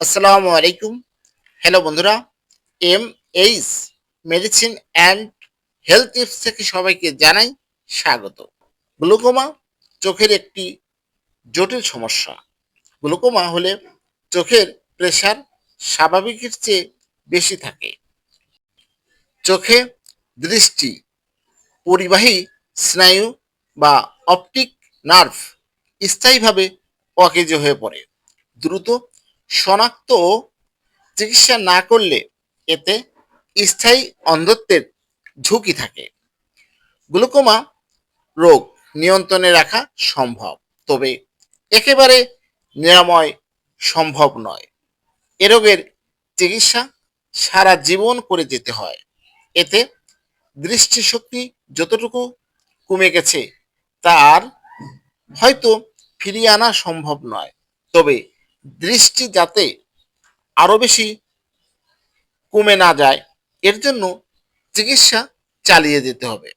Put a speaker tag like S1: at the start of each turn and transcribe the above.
S1: আসসালামু আলাইকুম। হ্যালো বন্ধুরা M H medicine and health tips থেকে সবাইকে জানাই স্বাগত। গ্লুকোমা চোখের একটি জটিল সমস্যা। গ্লুকোমা হলে চোখের প্রেশার স্বাভাবিকের চেয়ে বেশি থাকে। চোখে দৃষ্টি, পরিবাহী স্নায়ু বা অপটিক নার্ভ স্থায়ীভাবে অকেজ হয়ে পড়ে। দ্রুত শনাক্ত চিকিৎসা না করলে এতে স্থায়ী অন্ধত্বের ঝুঁকি থাকে। গ্লুকোমা রোগ নিয়ন্ত্রণে রাখা সম্ভব, তবে একেবারে নিরাময় সম্ভব নয়। এ রোগের চিকিৎসা সারা জীবন করে যেতে হয়। এতে দৃষ্টিশক্তি যতটুকু কমে গেছে, তার হয়তো ফিরিয়ে আনা সম্ভব নয়। তবে দৃষ্টি যাতে আরও বেশি কমে না যায় এর জন্য চিকিৎসা চালিয়ে যেতে হবে।